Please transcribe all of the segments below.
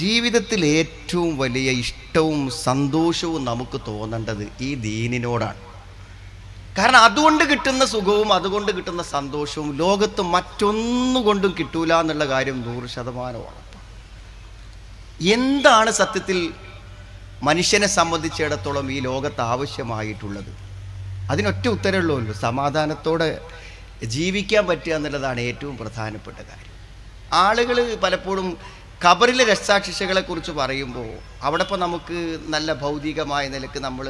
ജീവിതത്തിൽ ഏറ്റവും വലിയ ഇഷ്ടവും സന്തോഷവും നമുക്ക് തോന്നേണ്ടത് ഈ ദീനിനോടാണ്. കാരണം അതുകൊണ്ട് കിട്ടുന്ന സുഖവും അതുകൊണ്ട് കിട്ടുന്ന സന്തോഷവും ലോകത്ത് മറ്റൊന്നുകൊണ്ടും കിട്ടൂല എന്നുള്ള കാര്യം നൂറ് ശതമാനമാണ് എന്താണ് സത്യത്തിൽ മനുഷ്യനെ സംബന്ധിച്ചിടത്തോളം ഈ ലോകത്ത് ആവശ്യമായിട്ടുള്ളത്? അതിനൊറ്റ ഉത്തരവുള്ളൂ. സമാധാനത്തോടെ ജീവിക്കാൻ പറ്റുക എന്നുള്ളതാണ് ഏറ്റവും പ്രധാനപ്പെട്ട കാര്യം. ആളുകൾ പലപ്പോഴും ഖബറിലെ രക്താശിക്ഷകളെ കുറിച്ച് പറയുമ്പോൾ അവിടെ ഇപ്പോൾ നമുക്ക് നല്ല ഭൗതികമായ നിലയ്ക്ക് നമ്മൾ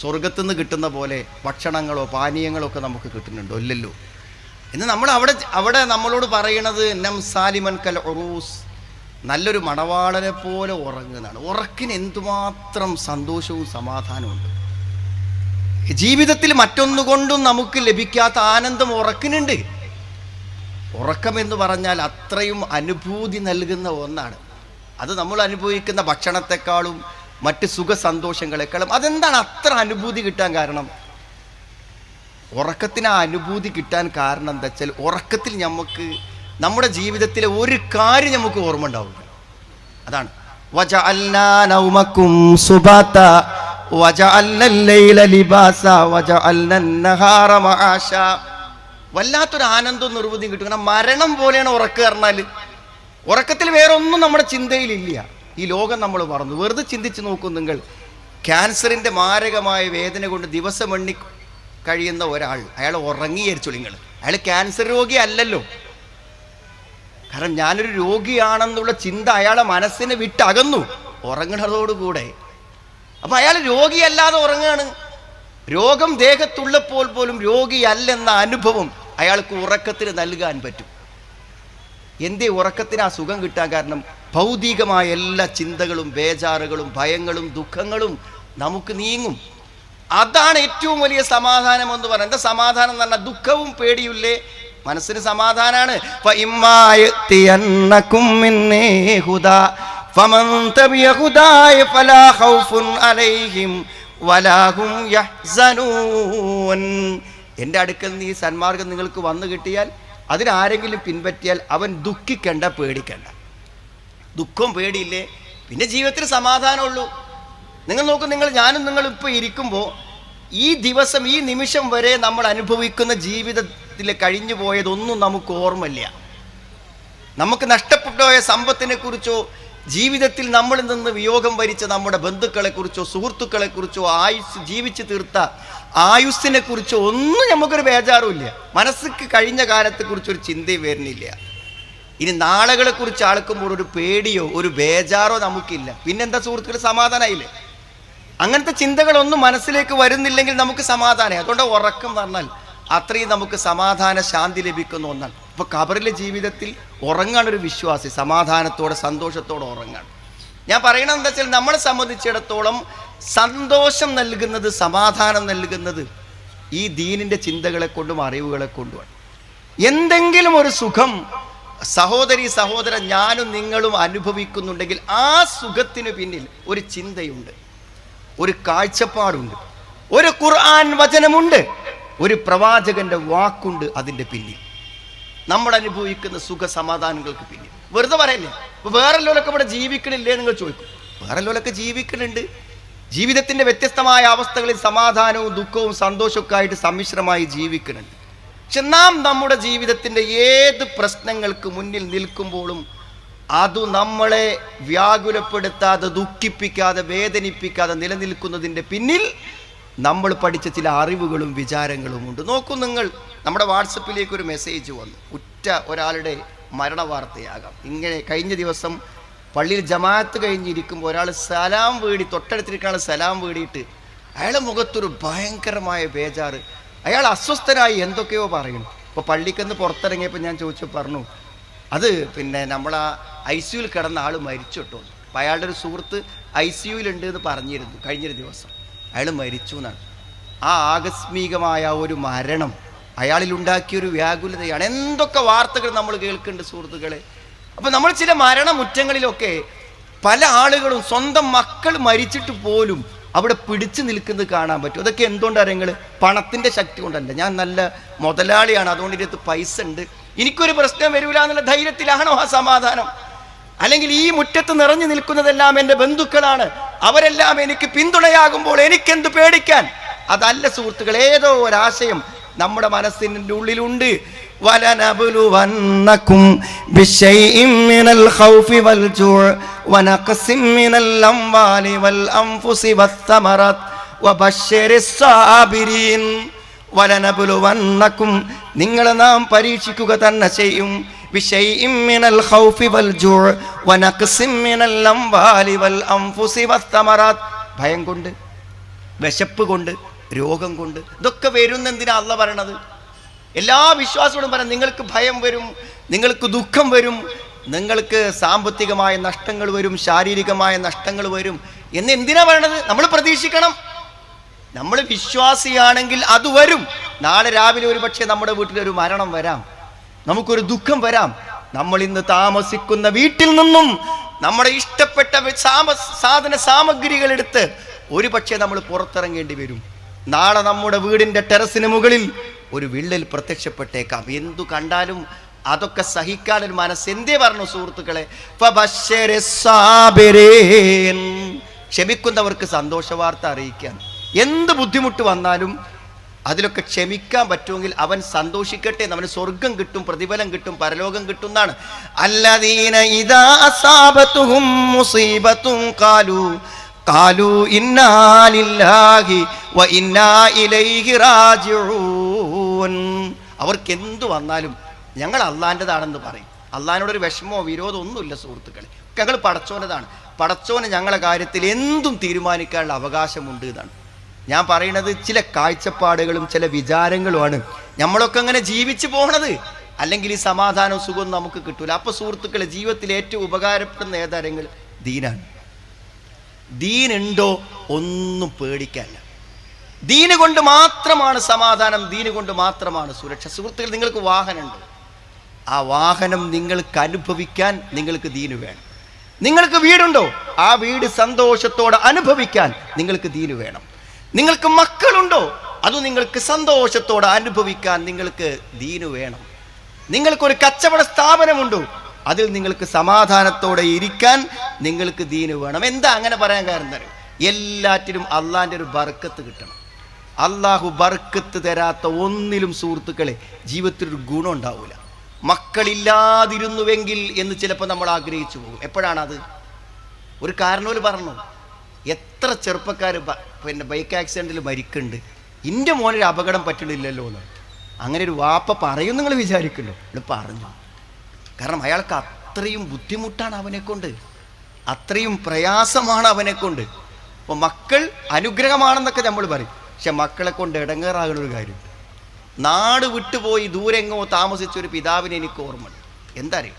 സ്വർഗത്തുനിന്ന് കിട്ടുന്ന പോലെ ഭക്ഷണങ്ങളോ പാനീയങ്ങളോ ഒക്കെ നമുക്ക് കിട്ടുന്നുണ്ടോ ഇല്ലല്ലോ. ഇന്ന് നമ്മൾ അവിടെ അവിടെ നമ്മളോട് പറയണത് നം സാലിമൻ കൽ ഒറൂസ് നല്ലൊരു മണവാളനെ പോലെ ഉറങ്ങുന്നതാണ്. ഉറക്കിന് എന്തുമാത്രം സന്തോഷവും സമാധാനവും ഉണ്ട് ജീവിതത്തിൽ മറ്റൊന്നുകൊണ്ടും നമുക്ക് ലഭിക്കാത്ത ആനന്ദം ഉറക്കിനുണ്ട്. ഉറക്കം എന്ന് പറഞ്ഞാൽ അത്രയും അനുഭൂതി നൽകുന്ന ഒന്നാണ്. അത് നമ്മൾ അനുഭവിക്കുന്ന ഭക്ഷണത്തെക്കാളും മറ്റ് സുഖ സന്തോഷങ്ങളെക്കാളും അതെന്താണ് അത്ര അനുഭൂതി കിട്ടാൻ കാരണം? ഉറക്കത്തിന് ആ അനുഭൂതി കിട്ടാൻ കാരണം എന്താ വെച്ചാൽ ഉറക്കത്തിൽ നമുക്ക് നമ്മുടെ ജീവിതത്തിലെ ഒരു കാര്യം നമുക്ക് ഓർമ്മ ഉണ്ടാവില്ല അതാണ്. വജഅൽനാ വല്ലാത്തൊരു ആനന്ദവും നിർവൃതിയും കിട്ടും. കാരണം മരണം പോലെയാണ് ഉറക്കുക പറഞ്ഞാൽ. ഉറക്കത്തിൽ വേറെ ഒന്നും നമ്മുടെ ചിന്തയിലില്ല. ഈ ലോകം നമ്മൾ പറഞ്ഞു വെറുതെ ചിന്തിച്ച് നോക്കും നിങ്ങൾ. ക്യാൻസറിന്റെ മാരകമായ വേദന കൊണ്ട് ദിവസം എണ്ണി കഴിയുന്ന ഒരാൾ അയാൾ ഉറങ്ങിയിരിച്ചു നിങ്ങൾ. അയാൾ ക്യാൻസർ രോഗി അല്ലല്ലോ. കാരണം ഞാനൊരു രോഗിയാണെന്നുള്ള ചിന്ത അയാളെ മനസ്സിനെ വിട്ടകന്നു. ഉറങ്ങണതോടുകൂടെ. അപ്പം അയാൾ രോഗിയല്ലാതെ ഉറങ്ങുകയാണ് രോഗം ദേഹത്തുള്ളപ്പോൾ പോലും രോഗിയല്ലെന്ന അനുഭവം അയാൾക്ക് ഉറക്കത്തിൽ നൽകാൻ പറ്റും. എന്റെ ഉറക്കത്തിന് ആ സുഖം കിട്ടാൻ കാരണം ഭൗതികമായ എല്ലാ ചിന്തകളും ബേജാറുകളും ഭയങ്ങളും ദുഃഖങ്ങളും നമുക്ക് നീങ്ങും. അതാണ് ഏറ്റവും വലിയ സമാധാനം എന്ന് പറയുന്നത് എന്താ സമാധാനം എന്ന് പറഞ്ഞാൽ ദുഃഖവും പേടിയില്ലേ മനസ്സിന് സമാധാനാണ്. ഫലാഹും എന്റെ അടുക്കൽ നിന്ന് ഈ സന്മാർഗം നിങ്ങൾക്ക് വന്നു കിട്ടിയാൽ അതിനാരെങ്കിലും പിൻപറ്റിയാൽ അവൻ ദുഃഖിക്കണ്ട പേടിക്കണ്ട. ദുഃഖവും പേടിയില്ലേ? പിന്നെ ജീവിതത്തിൽ സമാധാനമുള്ളൂ. നിങ്ങൾ നോക്കും നിങ്ങൾ ഞാനും നിങ്ങൾ ഇപ്പോൾ ഇരിക്കുമ്പോൾ ഈ ദിവസം ഈ നിമിഷം വരെ നമ്മൾ അനുഭവിക്കുന്ന ജീവിതത്തിൽ കഴിഞ്ഞു പോയതൊന്നും നമുക്ക് ഓർമ്മയില്ല. നമുക്ക് നഷ്ടപ്പെട്ടു പോയ സമ്പത്തിനെ കുറിച്ചോ ജീവിതത്തിൽ നമ്മളിൽ നിന്ന് വിയോഗം വരിച്ച നമ്മുടെ ബന്ധുക്കളെക്കുറിച്ചോ സുഹൃത്തുക്കളെക്കുറിച്ചോ സുഹൃത്തുക്കളെ കുറിച്ചോ ആയുസ് ജീവിച്ചു തീർത്ത ആയുസ്സിനെ കുറിച്ചോ ഒന്നും നമുക്കൊരു ബേജാറുമില്ല. മനസ്സിക്ക് കഴിഞ്ഞ കാലത്തെക്കുറിച്ച് ഒരു ചിന്തയും വരുന്നില്ല. ഇനി നാളുകളെക്കുറിച്ച് ആൾക്കുമ്പോൾ ഒരു പേടിയോ ഒരു ബേജാറോ നമുക്കില്ല. പിന്നെന്താ സുഹൃത്തുക്കൾ സമാധാനമായില്ലേ അങ്ങനത്തെ ചിന്തകളൊന്നും മനസ്സിലേക്ക് വരുന്നില്ലെങ്കിൽ നമുക്ക് സമാധാനമായി അതുകൊണ്ട് ഉറക്കം പറഞ്ഞാൽ അത്രയും നമുക്ക് സമാധാന ശാന്തി ലഭിക്കുന്ന ഒന്നാണ്. ഇപ്പൊ കബറിലെ ജീവിതത്തിൽ ഉറങ്ങാൻ ഒരു വിശ്വാസി സമാധാനത്തോടെ സന്തോഷത്തോടെ ഉറങ്ങാൻ ഞാൻ പറയണത് എന്താ വെച്ചാൽ നമ്മളെ സംബന്ധിച്ചിടത്തോളം സന്തോഷം നൽകുന്നത് സമാധാനം നൽകുന്നത് ഈ ദീനിന്റെ ചിന്തകളെ കൊണ്ടും അറിവുകളെ കൊണ്ടുമാണ്. എന്തെങ്കിലും ഒരു സുഖം സഹോദരി സഹോദരൻ ഞാനും നിങ്ങളും അനുഭവിക്കുന്നുണ്ടെങ്കിൽ ആ സുഖത്തിന് പിന്നിൽ ഒരു ചിന്തയുണ്ട് ഒരു കാഴ്ചപ്പാടുണ്ട് ഒരു ഖുർആൻ വചനമുണ്ട് ഒരു പ്രവാചകന്റെ വാക്കുണ്ട് അതിന്റെ പിന്നിൽ. നമ്മൾ അനുഭവിക്കുന്ന സുഖ സമാധാനങ്ങൾക്ക് പിന്നിൽ. വെറുതെ പറയല്ലേ? ഇപ്പൊ വേറെ ലോലൊക്കെ ഇവിടെ ജീവിക്കണില്ലേ നിങ്ങൾ ചോദിക്കും. വേറെ ലോലൊക്കെ ജീവിക്കണുണ്ട്. ജീവിതത്തിന്റെ വ്യത്യസ്തമായ അവസ്ഥകളിൽ സമാധാനവും ദുഃഖവും സന്തോഷമൊക്കെ ആയിട്ട് സമ്മിശ്രമായി ജീവിക്കുന്നുണ്ട് പക്ഷെ നാം നമ്മുടെ ജീവിതത്തിന്റെ ഏത് പ്രശ്നങ്ങൾക്ക് മുന്നിൽ നിൽക്കുമ്പോഴും അത് നമ്മളെ വ്യാകുലപ്പെടുത്താതെ ദുഃഖിപ്പിക്കാതെ വേദനിപ്പിക്കാതെ നിലനിൽക്കുന്നതിന്റെ പിന്നിൽ നമ്മൾ പഠിച്ച ചില അറിവുകളും വിചാരങ്ങളും ഉണ്ട്. നോക്കൂ നിങ്ങൾ നമ്മുടെ വാട്സപ്പിലേക്ക് ഒരു മെസ്സേജ് വന്നു. ഉറ്റ ഒരാളുടെ മരണ വാർത്തയാകാം ഇങ്ങനെ കഴിഞ്ഞ ദിവസം പള്ളിയിൽ ജമാഅത്ത് കഴിഞ്ഞിരിക്കുമ്പോൾ ഒരാൾ സലാം വീടി തൊട്ടടുത്തിരിക്കാണ് സലാം വീടിയിട്ട് അയാളുടെ മുഖത്തൊരു ഭയങ്കരമായ ബേജാറ്. അയാൾ അസ്വസ്ഥനായി എന്തൊക്കെയോ പറയുന്നു. ഇപ്പോൾ പള്ളിക്കെന്ന് പുറത്തിറങ്ങിയപ്പോൾ ഞാൻ ചോദിച്ചു പറഞ്ഞു അത് പിന്നെ നമ്മൾ ആ ഐ സിയുയിൽ കിടന്ന ആൾ മരിച്ചു കേട്ടോ. അപ്പം അയാളുടെ ഒരു സുഹൃത്ത് ഐ സിയുയിലുണ്ട് എന്ന് പറഞ്ഞിരുന്നു കഴിഞ്ഞൊരു ദിവസം. അയാൾ മരിച്ചു എന്നാണ്. ആ ആകസ്മികമായ ഒരു മരണം അയാളിലുണ്ടാക്കിയൊരു വ്യാകുലതയാണ്. എന്തൊക്കെ വാർത്തകൾ നമ്മൾ കേൾക്കുന്നുണ്ട് സുഹൃത്തുക്കളെ? അപ്പം നമ്മൾ ചില മരണമുറ്റങ്ങളിലൊക്കെ പല ആളുകളും സ്വന്തം മക്കൾ മരിച്ചിട്ട് പോലും അവിടെ പിടിച്ചു നിൽക്കുന്നത് കാണാൻ പറ്റും. അതൊക്കെ എന്തുകൊണ്ടാണ് നിങ്ങൾ പണത്തിന്റെ ശക്തി കൊണ്ടല്ല. ഞാൻ നല്ല മുതലാളിയാണ്. അതുകൊണ്ട് ഇതിനകത്ത് പൈസ ഉണ്ട്. എനിക്കൊരു പ്രശ്നം വരില്ല എന്നുള്ള ധൈര്യത്തിലാണോ ആ സമാധാനം. അല്ലെങ്കിൽ ഈ മുറ്റത്ത് നിറഞ്ഞു നിൽക്കുന്നതെല്ലാം എൻ്റെ ബന്ധുക്കളാണ് അവരെല്ലാം എനിക്ക് പിന്തുണയാകുമ്പോൾ എനിക്കെന്ത് പേടിക്കാൻ അതല്ല സുഹൃത്തുക്കൾ ഏതോ ഒരാശയം നമ്മുടെ മനസ്സിൻ്റെ ഉള്ളിലുണ്ട് ولنبلونكم بشيء من الخوف والجوع ونقص من الأموال والأنفس والثمرات وبشر الصابرين വലനബുലുവന്നക്കും നിങ്ങളെ നാം പരീക്ഷിക്കുക തന്നെ ചെയ്യും ഭയം കൊണ്ട് വിശപ്പ് കൊണ്ട് രോഗം കൊണ്ട് ഇതൊക്കെ വരുന്നെന്തിനാ അല്ല പറയണത്? എല്ലാ വിശ്വാസങ്ങളും പറയാം നിങ്ങൾക്ക് ഭയം വരും നിങ്ങൾക്ക് ദുഃഖം വരും നിങ്ങൾക്ക് സാമ്പത്തികമായ നഷ്ടങ്ങൾ വരും ശാരീരികമായ നഷ്ടങ്ങൾ വരും എന്ന് എന്തിനാ പറയണത്? നമ്മൾ പ്രതീക്ഷിക്കണം. നമ്മൾ വിശ്വാസിയാണെങ്കിൽ അത് വരും. നാളെ രാവിലെ ഒരു പക്ഷേ നമ്മുടെ വീട്ടിലൊരു മരണം വരാം. നമുക്കൊരു ദുഃഖം വരാം. നമ്മൾ ഇന്ന് താമസിക്കുന്ന വീട്ടിൽ നിന്നും നമ്മുടെ ഇഷ്ടപ്പെട്ട സാധന സാമഗ്രികൾ എടുത്ത് ഒരു പക്ഷേ നമ്മൾ പുറത്തിറങ്ങേണ്ടി വരും. നാളെ നമ്മുടെ വീടിന്റെ ടെറസിന് മുകളിൽ ഒരു വിള്ളൽ പ്രത്യക്ഷപ്പെട്ടേക്കാം. എന്തു കണ്ടാലും അതൊക്കെ സഹിക്കാൻ ഒരു മനസ്സ്. എന്തേ പറഞ്ഞു സുഹൃത്തുക്കളെ. ക്ഷമിക്കുന്നവർക്ക് സന്തോഷ വാർത്ത അറിയിക്കാൻ എന്ത് ബുദ്ധിമുട്ട് വന്നാലും അതിലൊക്കെ ക്ഷമിക്കാൻ പറ്റുമെങ്കിൽ അവൻ സന്തോഷിക്കട്ടെ അവന് സ്വർഗം കിട്ടും പ്രതിഫലം കിട്ടും പരലോകം കിട്ടും എന്നാണ്. അല്ലദീന ഇദാ ഇലൈഹി റാജിഊൻ. അവർക്ക് എന്തു വന്നാലും ഞങ്ങൾ അള്ളാന്റെതാണെന്ന് പറയും. അള്ളാഹിനോടൊരു വിഷമോ വിരോധമോ ഒന്നുമില്ല സുഹൃത്തുക്കളെ. ഞങ്ങൾ പടച്ചോനതാണ്. പടച്ചോന് ഞങ്ങളുടെ കാര്യത്തിൽ എന്തും തീരുമാനിക്കാനുള്ള അവകാശമുണ്ട് എന്നാണ്. ഞാൻ പറയുന്നത് ചില കാഴ്ചപ്പാടുകളും ചില വിചാരങ്ങളുമാണ്. നമ്മളൊക്കെ അങ്ങനെ ജീവിച്ചു പോകണത് അല്ലെങ്കിൽ ഈ സമാധാനവും സുഖവും നമുക്ക് കിട്ടൂല. അപ്പൊ സുഹൃത്തുക്കളെ ജീവിതത്തിൽ ഏറ്റവും ഉപകാരപ്പെടുന്ന ഏതാരെങ്കിൽ ദീനാണ്. ദീനുണ്ടോ ഒന്നും പേടിക്കാനില്ല ദീന് കൊണ്ട് മാത്രമാണ് സമാധാനം ദീന് കൊണ്ട് മാത്രമാണ് സുരക്ഷ. സുഹൃത്തുക്കൾ നിങ്ങൾക്ക് വാഹനമുണ്ട്. ആ വാഹനം നിങ്ങൾക്ക് അനുഭവിക്കാൻ നിങ്ങൾക്ക് ദീന് വേണം. നിങ്ങൾക്ക് വീടുണ്ടോ? ആ വീട് സന്തോഷത്തോടെ അനുഭവിക്കാൻ നിങ്ങൾക്ക് ദീന് വേണം. നിങ്ങൾക്ക് മക്കളുണ്ടോ? അത് നിങ്ങൾക്ക് സന്തോഷത്തോടെ അനുഭവിക്കാൻ നിങ്ങൾക്ക് ദീനു വേണം. നിങ്ങൾക്കൊരു കച്ചവട സ്ഥാപനമുണ്ടോ? അതിൽ നിങ്ങൾക്ക് സമാധാനത്തോടെ ഇരിക്കാൻ നിങ്ങൾക്ക് ദീനു വേണം. എന്താ അങ്ങനെ പറയാൻ കാരണം തരും എല്ലാറ്റിനും അള്ളാന്റെ ഒരു ബർക്കത്ത് കിട്ടണം. അള്ളാഹു ബർക്കത്ത് തരാത്ത ഒന്നിലും സുഹൃത്തുക്കളെ ജീവിതത്തിൽ ഒരു ഗുണം ഉണ്ടാവില്ല മക്കളില്ലാതിരുന്നുവെങ്കിൽ എന്ന് ചിലപ്പോൾ നമ്മൾ ആഗ്രഹിച്ചു പോകും. എപ്പോഴാണത്? ഒരു കാരണവർ പറഞ്ഞു? എത്ര ചെറുപ്പക്കാർ പിന്നെ ബൈക്ക് ആക്സിഡന്റിൽ മരിക്കുന്നുണ്ട്. എന്റെ മോനൊരു അപകടം പറ്റണില്ലല്ലോ എന്ന് അങ്ങനെ ഒരു വാപ്പ പറയും നിങ്ങൾ വിചാരിക്കല്ലോ ഇവിടെ പറഞ്ഞു. കാരണം അയാൾക്ക് അത്രയും ബുദ്ധിമുട്ടാണ് അവനെ കൊണ്ട് അത്രയും പ്രയാസമാണ് അവനെ കൊണ്ട് അപ്പോൾ മക്കൾ അനുഗ്രഹമാണെന്നൊക്കെ നമ്മൾ പറയും. പക്ഷെ മക്കളെ കൊണ്ട് ഇടങ്ങേറാകുന്ന ഒരു കാര്യം നാട് വിട്ടുപോയി ദൂരെങ്ങോ താമസിച്ച ഒരു പിതാവിനെ എനിക്ക് ഓർമ്മയുണ്ട്. എന്താ അറിയാം?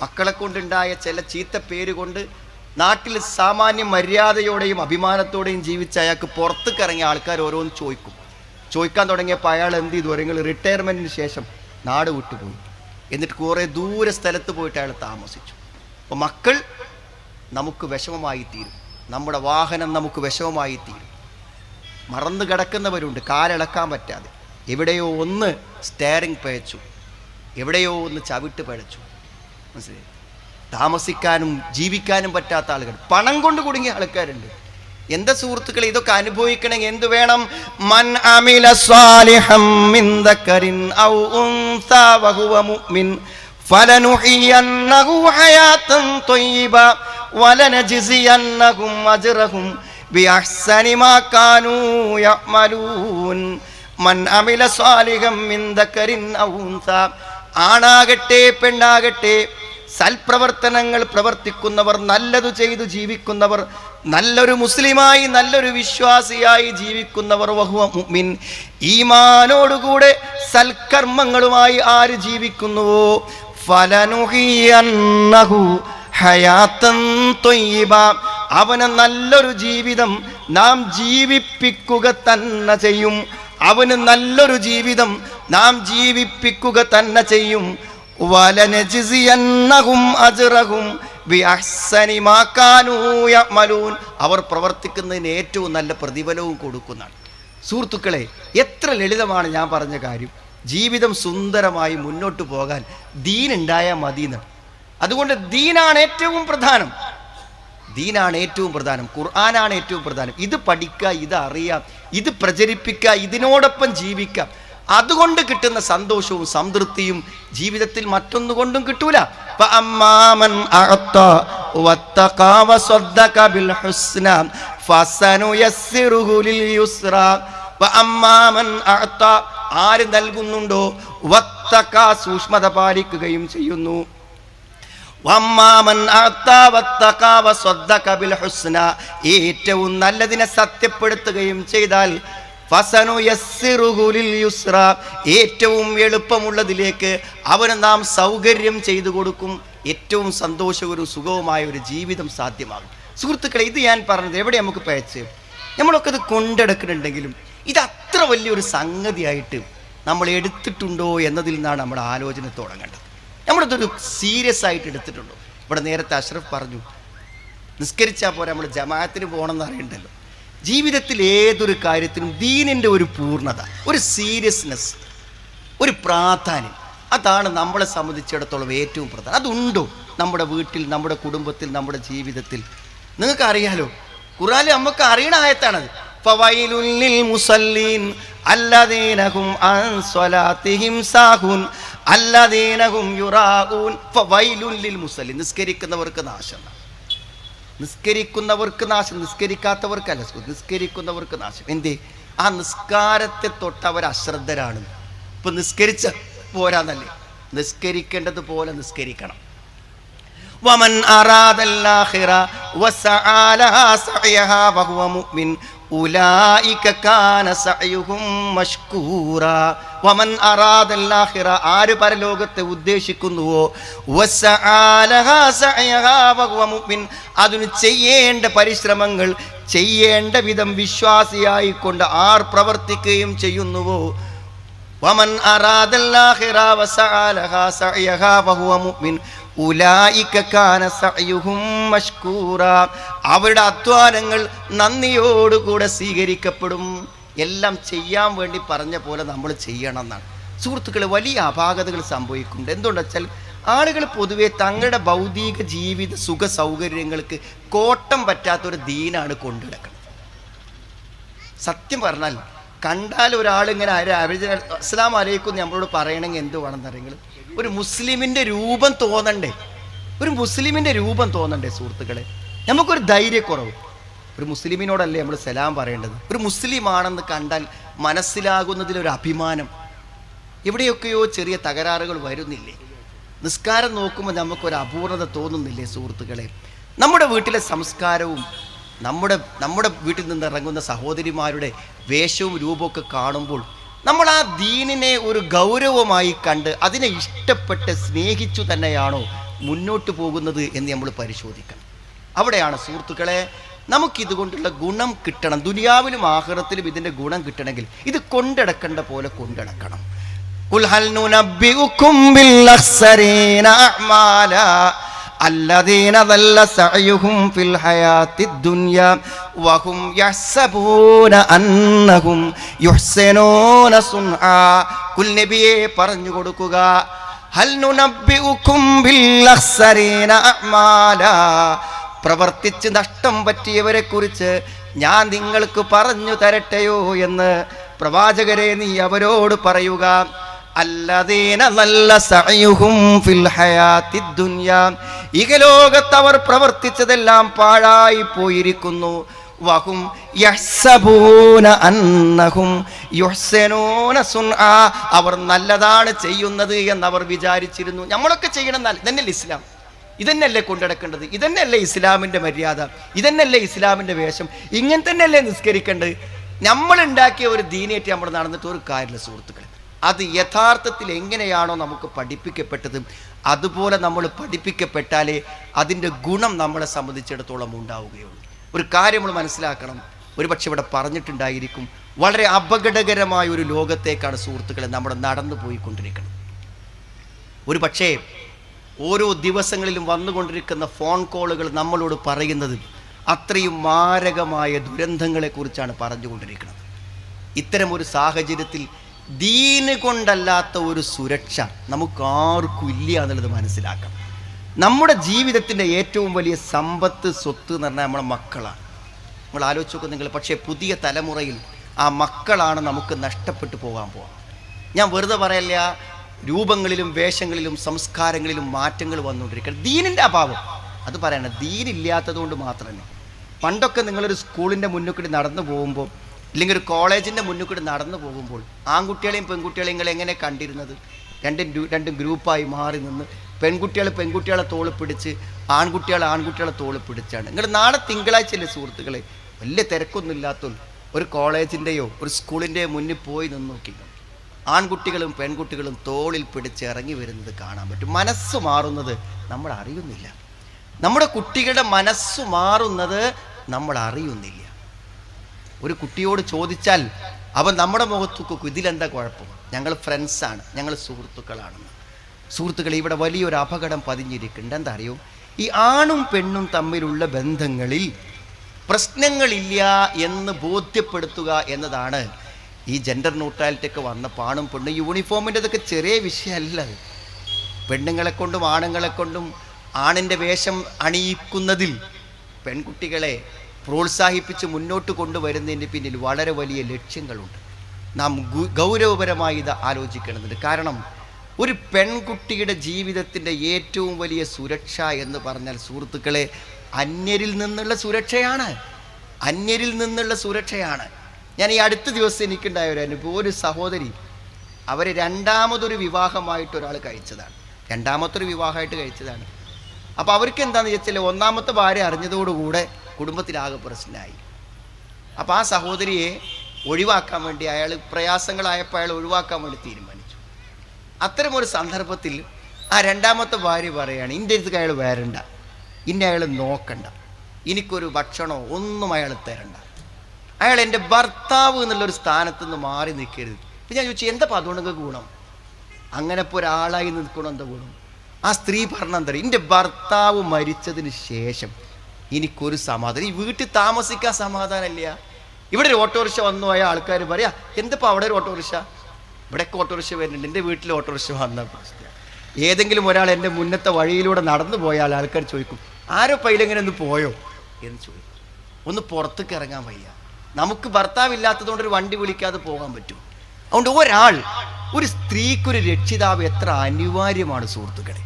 മക്കളെ കൊണ്ടുണ്ടായ ചില ചീത്ത പേര് കൊണ്ട് നാട്ടിൽ സാമാന്യ മര്യാദയോടെയും അഭിമാനത്തോടെയും ജീവിച്ച അയാൾക്ക് പുറത്തേക്ക് ഇറങ്ങിയ ആൾക്കാർ ഓരോന്ന് ചോദിക്കും. ചോദിക്കാൻ തുടങ്ങിയപ്പോൾ അയാൾ എന്ത് ചെയ്തു? പറയുന്നത് റിട്ടയർമെന്റിന് ശേഷം നാട് വിട്ടുപോയി. എന്നിട്ട് കുറേ ദൂരെ സ്ഥലത്ത് പോയിട്ട് അയാൾ താമസിച്ചു. അപ്പോൾ മക്കൾ നമുക്ക് വിഷമമായി തീരും. നമ്മുടെ വാഹനം നമുക്ക് വിഷമമായി തീരും. മറന്നു കിടക്കുന്നവരുണ്ട് കാലിളക്കാൻ പറ്റാതെ. എവിടെയോ ഒന്ന് സ്റ്റെയറിംഗ് പഴച്ചു. എവിടെയോ ഒന്ന് ചവിട്ട് പഴച്ചു. മനസ്സിലായി? താമസിക്കാനും ജീവിക്കാനും പറ്റാത്ത ആളുകൾ. പണം കൊണ്ട് കുടുങ്ങിയ ആൾക്കാരുണ്ട്. എന്താ സുഹൃത്തുക്കളെ ഇതൊക്കെ അനുഭവിക്കണമെങ്കിൽ എന്ത് വേണം? മൻ മിൻ ദക്കരിൻ വഹുവ മുഅ്മിൻ. അജ്റഹും മാ മൻ മിൻ ദക്കരിൻ ആണാകട്ടെ പെണ്ണാകട്ടെ സൽപ്രവർത്തനങ്ങൾ പ്രവർത്തിക്കുന്നവർ നല്ലതു ചെയ്തു ജീവിക്കുന്നവർ നല്ലൊരു മുസ്ലിമായി നല്ലൊരു വിശ്വാസിയായി ജീവിക്കുന്നവർ വഹുവ മുഅ്മിൻ. ഈമാനോടുകൂടെ സൽക്കർമ്മങ്ങളുമായി ആര് ജീവിക്കുന്നുവോ? ഹയാത്തൻ ത്വയ്യിബ അവന് നല്ലൊരു ജീവിതം നാം ജീവിപ്പിക്കുക തന്നെ ചെയ്യും. അവന് നല്ലൊരു ജീവിതം നാം ജീവിപ്പിക്കുക തന്നെ ചെയ്യും. അവർ പ്രവർത്തിക്കുന്നതിന് ഏറ്റവും നല്ല പ്രതിഫലവും കൊടുക്കുന്നതാണ്. സുഹൃത്തുക്കളെ എത്ര ലളിതമാണ് ഞാൻ പറഞ്ഞ കാര്യം. ജീവിതം സുന്ദരമായി മുന്നോട്ട് പോകാൻ ദീൻ ഉണ്ടായാൽ മതി എന്ന് അതുകൊണ്ട് ദീനാണ് ഏറ്റവും പ്രധാനം. ദീനാണ് ഏറ്റവും പ്രധാനം. ഖുർആനാണ് ഏറ്റവും പ്രധാനം. ഇത് പഠിക്കുക ഇത് അറിയാം ഇത് പ്രചരിപ്പിക്കുക ഇതിനോടൊപ്പം ജീവിക്കാം അതുകൊണ്ട് കിട്ടുന്ന സന്തോഷവും സംതൃപ്തിയും ജീവിതത്തിൽ മറ്റൊന്നുകൊണ്ടും കിട്ടൂല. ആര് നൽകുന്നുണ്ടോ? സൂക്ഷ്മത പാലിക്കുകയും ചെയ്യുന്നു. ഏറ്റവും നല്ലതിനെ സത്യപ്പെടുത്തുകയും ചെയ്താൽ ഏറ്റവും എളുപ്പമുള്ളതിലേക്ക് അവന് നാം സൗകര്യം ചെയ്തു കൊടുക്കും. ഏറ്റവും സന്തോഷകരവും സുഖവുമായ ഒരു ജീവിതം സാധ്യമാകും. സുഹൃത്തുക്കളെ ഇത് ഞാൻ പറഞ്ഞത് എവിടെ നമുക്ക് പയച്ച്? നമ്മളൊക്കെ ഇത് കൊണ്ടെടുക്കുന്നുണ്ടെങ്കിലും ഇത് അത്ര വലിയൊരു സംഗതിയായിട്ട് നമ്മൾ എടുത്തിട്ടുണ്ടോ എന്നതിൽ നിന്നാണ് നമ്മുടെ ആലോചന തുടങ്ങേണ്ടത്. നമ്മളിതൊരു സീരിയസ് ആയിട്ട് എടുത്തിട്ടുണ്ടോ? ഇവിടെ നേരത്തെ അഷ്റഫ് പറഞ്ഞു നിസ്കരിച്ചാൽ പോരാ നമ്മൾ ജമാഅത്തിന് പോകണമെന്ന് അറിയണ്ടല്ലോ. ജീവിതത്തിൽ ഏതൊരു കാര്യത്തിനും ദീനിന്റെ ഒരു പൂർണത ഒരു സീരിയസ്നെസ് ഒരു പ്രാധാന്യം അതാണ് നമ്മളെ സംബന്ധിച്ചിടത്തോളം ഏറ്റവും പ്രധാനം. അതുണ്ടോ നമ്മുടെ വീട്ടിൽ നമ്മുടെ കുടുംബത്തിൽ നമ്മുടെ ജീവിതത്തിൽ? നിങ്ങൾക്കറിയാലോ? ഖുറാനിൽ നമുക്ക് അറിയണ ആയത്താണത്. മുസല്ലീൻ അൻ സ്വലാത്തിഹിം നിസ്കരിക്കുന്നവർക്ക് നാശം. നിസ്കരിക്കുന്നവർക്ക് നാശം നിസ്കരിക്കാത്തവർക്കല്ല നിസ്കരിക്കുന്നവർക്ക് നാശം. എന്തേ? ആ നിസ്കാരത്തെ തൊട്ട് അവർ അശ്രദ്ധരാണ്. ഇപ്പൊ നിസ്കരിച്ച പോരാന്നല്ലേ? നിസ്കരിക്കേണ്ടത് പോലെ നിസ്കരിക്കണം. വമൻ അറാദല്ലാഹിറ വസആല സഅയഹ വഹുവ മുഅ്മിൻ വമൻ ആര് പരലോകത്തെ ഉദ്ദേശിക്കുന്നുവോ? അതിന് ചെയ്യേണ്ട പരിശ്രമങ്ങൾ ചെയ്യേണ്ട വിധം വിശ്വാസിയായിക്കൊണ്ട് ആർ പ്രവർത്തിക്കുകയും ചെയ്യുന്നുവോ? വമൻ അറാദല്ലാഹിറ വസഅലഹ സഅയഹ വഹുവ മുഅ്മിൻ. അവരുടെ അധ്വാനങ്ങൾ നന്ദിയോടുകൂടെ സ്വീകരിക്കപ്പെടും. എല്ലാം ചെയ്യാൻ വേണ്ടി പറഞ്ഞ പോലെ നമ്മൾ ചെയ്യണം എന്നാണ് സുഹൃത്തുക്കളെ വലിയ അപാകതകൾ സംഭവിക്കുന്നുണ്ട്. എന്തുകൊണ്ടെച്ചാൽ ആളുകൾ പൊതുവെ തങ്ങളുടെ ഭൗതിക ജീവിത സുഖ സൗകര്യങ്ങൾക്ക് കോട്ടം പറ്റാത്തൊരു ദീനാണ് കൊണ്ടുനടക്കുന്നത് സത്യം പറഞ്ഞാൽ കണ്ടാൽ ഒരാളിങ്ങനെ അസ്ലാം അലൈക്കും നമ്മളോട് പറയണമെങ്കിൽ എന്ത് വേണമെന്നറിയെങ്കിൽ ഒരു മുസ്ലിമിന്റെ രൂപം തോന്നണ്ടേ? ഒരു മുസ്ലിമിന്റെ രൂപം തോന്നണ്ടേ സുഹൃത്തുക്കളെ? നമുക്കൊരു ധൈര്യക്കുറവ്. ഒരു മുസ്ലിമിനോടല്ലേ നമ്മൾ സലാം പറയേണ്ടത്? ഒരു മുസ്ലിം ആണെന്ന് കണ്ടാൽ മനസ്സിലാകുന്നതിലൊരു അഭിമാനം. എവിടെയൊക്കെയോ ചെറിയ തകരാറുകൾ വരുന്നില്ലേ? നിസ്കാരം നോക്കുമ്പോൾ നമുക്കൊരു അപൂർണത തോന്നുന്നില്ലേ സുഹൃത്തുക്കളെ? നമ്മുടെ വീട്ടിലെ സംസ്കാരവും നമ്മുടെ നമ്മുടെ വീട്ടിൽ നിന്ന് ഇറങ്ങുന്ന സഹോദരിമാരുടെ വേഷവും രൂപമൊക്കെ കാണുമ്പോൾ നമ്മൾ ആ ദീനിനെ ഒരു ഗൗരവമായി കണ്ട് അതിനെ ഇഷ്ടപ്പെട്ട് സ്നേഹിച്ചു തന്നെയാണോ മുന്നോട്ട് പോകുന്നത് എന്ന് നമ്മൾ പരിശോധിക്കണം. അവിടെയാണ് സുഹൃത്തുക്കളെ നമുക്കിതുകൊണ്ടുള്ള ഗുണം കിട്ടണം. ദുനിയാവിലും ആഹ്റത്തിലും ഇതിന്റെ ഗുണം കിട്ടണമെങ്കിൽ ഇത് കൊണ്ടടക്കേണ്ട പോലെ കൊണ്ടടക്കണം. പറഞ്ഞു കൊടുക്കുക പ്രവർത്തിച്ച് നഷ്ടം പറ്റിയവരെ കുറിച്ച് ഞാൻ നിങ്ങൾക്ക് പറഞ്ഞു തരട്ടെയോ എന്ന് പ്രവാചകരെ നീ അവരോട് പറയുക. ഇഹലോകത്ത് അവർ പ്രവർത്തിച്ചതെല്ലാം പാഴായി പോയിരിക്കുന്നു. വഹും അന്നഹും അവർ നല്ലതാണ് ചെയ്യുന്നത് എന്ന് അവർ വിചാരിച്ചിരുന്നു. നമ്മളൊക്കെ ചെയ്യണം ഇതന്നെയല്ലേ ഇസ്ലാം. ഇതന്നെയല്ലേ കൊണ്ടുനടക്കേണ്ടത് ഇതന്നെയല്ലേ ഇസ്ലാമിന്റെ മര്യാദ. ഇതന്നെയല്ലേ ഇസ്ലാമിന്റെ വേഷം. ഇങ്ങനെ തന്നെയല്ലേ നിസ്കരിക്കേണ്ടത്. നമ്മൾ ഉണ്ടാക്കിയ ഒരു ദീനേറ്റ് നമ്മൾ നടന്നിട്ട് ഒരു കാര്യമില്ല സുഹൃത്തുക്കളെ. അത് യഥാർത്ഥത്തിൽ എങ്ങനെയാണോ നമുക്ക് പഠിപ്പിക്കപ്പെട്ടത് അതുപോലെ നമ്മൾ പഠിപ്പിക്കപ്പെട്ടാലേ അതിന്റെ ഗുണം നമ്മളെ സംബന്ധിച്ചിടത്തോളം ഉണ്ടാവുകയുള്ളൂ. ഒരു കാര്യം നമ്മൾ മനസ്സിലാക്കണം ഒരുപക്ഷെ ഇവിടെ പറഞ്ഞിട്ടുണ്ടായിരിക്കും വളരെ അപകടകരമായ ഒരു ലോകത്തേക്കാണ് സുഹൃത്തുക്കളെ നമ്മൾ നടന്നു പോയിക്കൊണ്ടിരിക്കുന്നത്. ഒരു പക്ഷേ ഓരോ ദിവസങ്ങളിലും വന്നുകൊണ്ടിരിക്കുന്ന ഫോൺ കോളുകൾ നമ്മളോട് പറയുന്നത് അത്രയും മാരകമായ ദുരന്തങ്ങളെക്കുറിച്ചാണ് പറഞ്ഞുകൊണ്ടിരിക്കുന്നത്. ഇത്തരം ഒരു സാഹചര്യത്തിൽ ദീന് കൊണ്ടല്ലാത്ത ഒരു സുരക്ഷ നമുക്ക് ആർക്കും ഇല്ല എന്നുള്ളത് മനസ്സിലാക്കണം നമ്മുടെ ജീവിതത്തിന്റെ ഏറ്റവും വലിയ സമ്പത്ത് സ്വത്ത് എന്ന് പറഞ്ഞാൽ നമ്മുടെ മക്കളാണ്. നമ്മൾ ആലോചിച്ച് നോക്കും നിങ്ങൾ പക്ഷേ പുതിയ തലമുറയിൽ ആ മക്കളാണ് നമുക്ക് നഷ്ടപ്പെട്ടു പോകാൻ പോകാം ഞാൻ വെറുതെ പറയല്ല രൂപങ്ങളിലും വേഷങ്ങളിലും സംസ്കാരങ്ങളിലും മാറ്റങ്ങൾ വന്നുകൊണ്ടിരിക്കുന്നത് ദീനിന്റെ അഭാവം. അത് പറയണം ദീനില്ലാത്തത് കൊണ്ട് മാത്രമേ പണ്ടൊക്കെ നിങ്ങളൊരു സ്കൂളിന്റെ മുന്നിൽ നടന്നു പോകുമ്പോൾ ഇല്ലെങ്കിൽ ഒരു കോളേജിന്റെ മുന്നിൽ കൂടി നടന്നു പോകുമ്പോൾ ആൺകുട്ടികളെയും പെൺകുട്ടികളെയും നിങ്ങൾ എങ്ങനെ കണ്ടിരുന്നത്? രണ്ടും രണ്ടും ഗ്രൂപ്പായി മാറി നിന്ന് പെൺകുട്ടികൾ പെൺകുട്ടികളെ തോൾ പിടിച്ച് ആൺകുട്ടികൾ ആൺകുട്ടികളെ തോൾ പിടിച്ചാണ്. നിങ്ങൾ നാളെ തിങ്കളാഴ്ചയിലെ സുഹൃത്തുക്കളെ? വലിയ തിരക്കൊന്നും ഇല്ലാത്ത ഒരു കോളേജിന്റെയോ ഒരു സ്കൂളിന്റെയോ മുന്നിൽ പോയി നിന്ന് നോക്കി. ആൺകുട്ടികളും പെൺകുട്ടികളും തോളിൽ പിടിച്ച് ഇറങ്ങി വരുന്നത് കാണാൻ പറ്റും. മനസ്സ് മാറുന്നത് നമ്മൾ അറിയുന്നില്ല. നമ്മുടെ കുട്ടികളുടെ മനസ്സ് മാറുന്നത് നമ്മൾ അറിയുന്നില്ല. ഒരു കുട്ടിയോട് ചോദിച്ചാൽ അവൻ നമ്മുടെ മുഖത്ത് ഇതിലെന്താ കുഴപ്പം? ഞങ്ങൾ ഫ്രണ്ട്സാണ് ഞങ്ങൾ സുഹൃത്തുക്കളാണെന്ന്. സുഹൃത്തുക്കൾ ഇവിടെ വലിയൊരു അപകടം പതിഞ്ഞിരിക്കുന്നുണ്ട്. എന്താ അറിയോ? ഈ ആണും പെണ്ണും തമ്മിലുള്ള ബന്ധങ്ങളിൽ പ്രശ്നങ്ങളില്ല എന്ന് ബോധ്യപ്പെടുത്തുക എന്നതാണ് ഈ ജെൻഡർ ന്യൂട്രാലിറ്റി ഒക്കെ വന്നപ്പോൾ ആണും പെണ്ണും യൂണിഫോമിന്റെ ഇതൊക്കെ ചെറിയ വിഷയമല്ല. പെണ്ണുങ്ങളെ കൊണ്ടും ആണുങ്ങളെ കൊണ്ടും ആണിന്റെ വേഷം അണിയിക്കുന്നതിൽ പെൺകുട്ടികളെ പ്രോത്സാഹിപ്പിച്ച് മുന്നോട്ട് കൊണ്ടുവരുന്നതിന്റെ പിന്നിൽ വളരെ വലിയ ലക്ഷ്യങ്ങളുണ്ട്. നാം ഗൗരവപരമായി ഇത് ആലോചിക്കേണ്ടതുണ്ട്. കാരണം ഒരു പെൺകുട്ടിയുടെ ജീവിതത്തിന്റെ ഏറ്റവും വലിയ സുരക്ഷ എന്ന് പറഞ്ഞാൽ സുഹൃത്തുക്കളെ അന്യരിൽ നിന്നുള്ള സുരക്ഷയാണ്. അന്യരിൽ നിന്നുള്ള സുരക്ഷയാണ്. ഞാൻ ഈ അടുത്ത ദിവസം എനിക്കുണ്ടായ ഒരു അനുഭവം. ഒരു സഹോദരി അവർ രണ്ടാമതൊരു വിവാഹമായിട്ട് ഒരാൾ കഴിച്ചതാണ്. രണ്ടാമത്തൊരു വിവാഹമായിട്ട് കഴിച്ചതാണ്. അപ്പോൾ അവർക്ക് എന്താണെന്ന് വെച്ചാൽ ഒന്നാമത്തെ ഭാര്യ അറിഞ്ഞതോടുകൂടെ കുടുംബത്തിലാകെ പ്രശ്നമായി. അപ്പോൾ ആ സഹോദരിയെ ഒഴിവാക്കാൻ വേണ്ടി അയാൾ പ്രയാസങ്ങളായപ്പോൾ അയാൾ ഒഴിവാക്കാൻ വേണ്ടി തീരുമാനിച്ചു. അത്തരമൊരു സന്ദർഭത്തിൽ ആ രണ്ടാമത്തെ ഭാര്യ പറയുകയാണ് ഇന്റെ അടുത്ത് അയാൾ വരണ്ട. ഇന്നെ അയാൾ നോക്കണ്ട. എനിക്കൊരു ഭക്ഷണമോ ഒന്നും അയാൾ തരണ്ട. അയാൾ എന്റെ ഭർത്താവ് എന്നുള്ളൊരു സ്ഥാനത്ത് നിന്ന് മാറി നിൽക്കരുത്. ഇപ്പം ഞാൻ ചോദിച്ചു എന്താ അതുകൊണ്ട് ഗുണം? അങ്ങനെ ഇപ്പോൾ ഒരാളായി നിൽക്കണം എന്താ ഗുണം? ആ സ്ത്രീ പറഞ്ഞെന്താ എന്റെ ഭർത്താവ് മരിച്ചതിന് ശേഷം എനിക്കൊരു സമാധാനം. ഈ വീട്ടിൽ താമസിക്കാൻ സമാധാനമില്ല. ഇവിടെ ഒരു ഓട്ടോറിക്ഷ വന്നു പോയ ആൾക്കാർ പറയാ എന്തപ്പോൾ അവിടെ ഒരു ഓട്ടോറിക്ഷ? ഇവിടെയൊക്കെ ഓട്ടോറിക്ഷ വരുന്നുണ്ട്. എന്റെ വീട്ടിൽ ഓട്ടോറിക്ഷ വന്ന ഏതെങ്കിലും ഒരാൾ എന്റെ മുന്നത്തെ വഴിയിലൂടെ നടന്നു പോയാൽ ആൾക്കാർ ചോദിക്കും ആരോ പൈലെങ്ങനെ ഒന്ന് പോയോ? എന്ന് ചോദിക്കും. ഒന്ന് പുറത്തേക്ക് ഇറങ്ങാൻ വയ്യ. നമുക്ക് ഭർത്താവില്ലാത്തതുകൊണ്ട് ഒരു വണ്ടി വിളിക്കാതെ പോകാൻ പറ്റും. അതുകൊണ്ട് ഒരാൾ ഒരു സ്ത്രീക്കൊരു രക്ഷിതാവ് എത്ര അനിവാര്യമാണ് സുഹൃത്തുക്കളെ.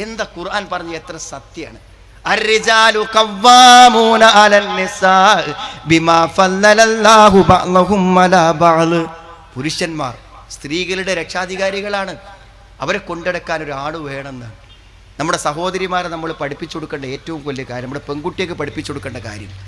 എന്താ ഖുർആൻ പറഞ്ഞ എത്ര സത്യമാണ്. الرجال قوامون على النساء بما فضل الله بعضهم على بعض പുരുഷന്മാർ സ്ത്രീകളുടെ രക്ഷാധികാരികളാണ് അവരെ കൊണ്ടെടുക്കാൻ ഒരാൾ വേണമെന്ന് നമ്മുടെ സഹോദരിമാരെ നമ്മൾ പഠിപ്പിച്ചു കൊടുക്കേണ്ട ഏറ്റവും വലിയ കാര്യം നമ്മുടെ പെൺകുട്ടിയൊക്കെ പഠിപ്പിച്ചു കൊടുക്കേണ്ട കാര്യം